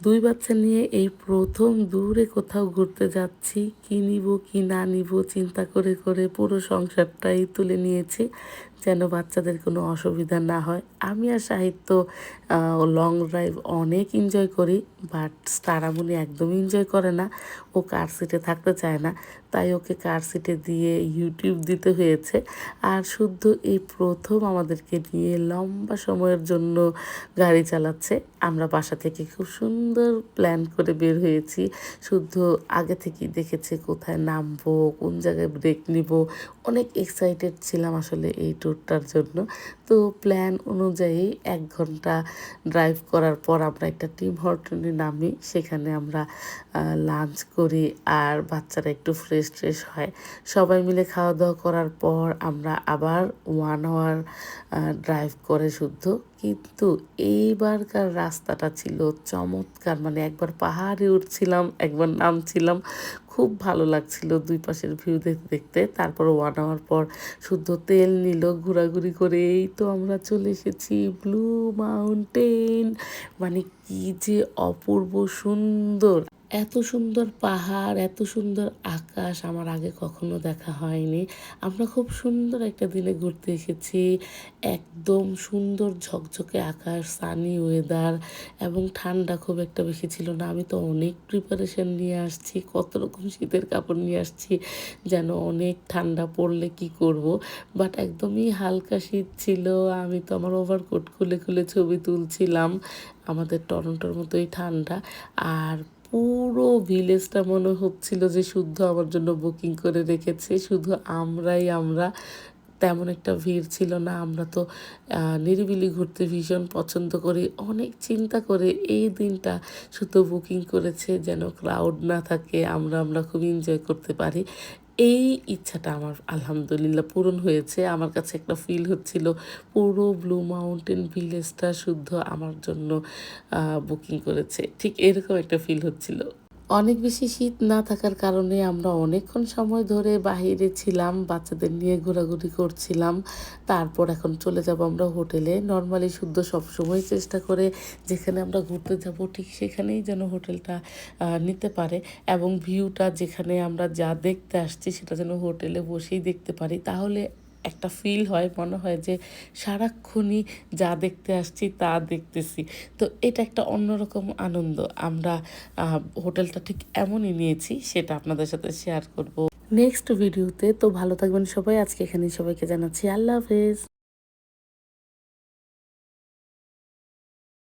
দুই বাচ্চা নিয়ে এই প্রথম দূরে কোথাও ঘুরতে যাচ্ছি। কি নিব, কি না নিব, চিন্তা করে করে পুরো সংসারটাই তুলে নিয়েছি। যেন বাচ্চাদের কোনো অসুবিধা না হয়। আমি আর সাহিত্য লং ড্রাইভ অনেক এনজয় করি বাট তারামুনি একদমই এনজয় করে না। ও কার সিটে থাকতে চায় না, তাই ওকে কার সিটে দিয়ে ইউটিউব দিতে হয়েছে। আর শুদ্ধ এই প্রথম আমাদেরকে নিয়ে লম্বা সময়ের জন্য গাড়ি চালাচ্ছে। আমরা বাসা থেকে খুব সুন্দর প্ল্যান করে বের হয়েছি। শুদ্ধ আগে থেকেই দেখেছে কোথায় নামবো, কোন জায়গায় ব্রেক নিব। অনেক এক্সাইটেড ছিলাম আসলে এই ট্যুরটার জন্য। তো প্ল্যান অনুযায়ী এক ঘণ্টা ড্রাইভ করার পর আমরা একটা টিম হর্টনে নামি। সেখানে আমরা লাঞ্চ করি আর বাচ্চারা একটু ফ্রেশ ট্রেশ হয়। সবাই মিলে খাওয়া দাওয়া করার পর আমরা আবার ওয়ান আওয়ার ড্রাইভ করে শুদ্ধ। কিন্তু এইবারকার রাস্তাটা ছিল চমৎকার। মানে একবার পাহাড়ে উঠছিলাম, একবার নামছিলাম। খুব ভালো লাগছিল দুই পাশের ভিউ দেখতে দেখতে। তারপর ওয়ান আওয়ার পর শুদ্ধ তেল নিল, ঘোরাঘুরি করে এই তো আমরা চলে এসেছি ব্লু মাউন্টেন মানে কি যে অপূর্ব সুন্দর। এত সুন্দর পাহাড়, এত সুন্দর আকাশ আমার আগে কখনো দেখা হয়নি। আমরা খুব সুন্দর একটা দিনে ঘুরতে এসেছি। একদম সুন্দর ঝকঝকে আকাশ সানি ওয়েদার এবং ঠান্ডা খুব একটা বেশি ছিল না। আমি তো অনেক প্রিপারেশন নিয়ে আসছি, কত রকম শীতের কাপড় নিয়ে আসছি যেন অনেক ঠান্ডা পড়লে কি করব। বাট একদমই হালকা শীত ছিল, আমি তো আমার ওভারকোট খুলে খুলে ছবি তুলছিলাম। আমাদের টরন্টোর মতোই ঠান্ডা। আর পুরো ভিলেজটা মনে হচ্ছিল যে শুদ্ধ আমার জন্য বুকিং করে রেখেছে। শুধু আমরাই, আমরা তেমন একটা ভিড় ছিল না। আমরা তো নিরিবিলি ঘুরতে ভীষণ পছন্দ করি। অনেক চিন্তা করে এই দিনটা শুধু বুকিং করেছে যেন ক্রাউড না থাকে। আমরা আমরা খুব এনজয় করতে পারি। এই ইচ্ছাটা আমার, আলহামদুলিল্লাহ, পূরণ হয়েছে। আমার কাছে একটা ফিল হচ্ছিল, পুরো ব্লু মাউন্টেন ভিলেজটা শুদ্ধ আমার জন্য বুকিং করেছে। ঠিক এরকম একটা ফিল হচ্ছিল। অনেক বেশি শীত না থাকার কারণে আমরা অনেকক্ষণ সময় ধরে বাহিরে ছিলাম, বাচ্চাদের নিয়ে ঘোরাঘুরি করছিলাম। তারপর এখন চলে যাব আমরা হোটেলে। নর্মালি শুদ্ধ সবসময় চেষ্টা করে যেখানে আমরা ঘুরতে যাব ঠিক সেখানেই যেন হোটেলটা নিতে পারে এবং ভিউটা যেখানে আমরা যা দেখতে আসছি সেটা যেন হোটেলে বসেই দেখতে পারি। তাহলে একটা ফিল হয়, মনে হয় যে সারাক্ষণই যা দেখতে আসছি তা দেখতেছি। তো এটা একটা অন্যরকম আনন্দ। আমরা হোটেলটা ঠিক এমনই নিয়েছি, সেটা আপনাদের সাথে শেয়ার করব। নেক্সট ভিডিওতে তো ভালো থাকবেন সবাই। আজকে এখানে সবাইকে জানাচ্ছি। আল্লাহ হাফেজ।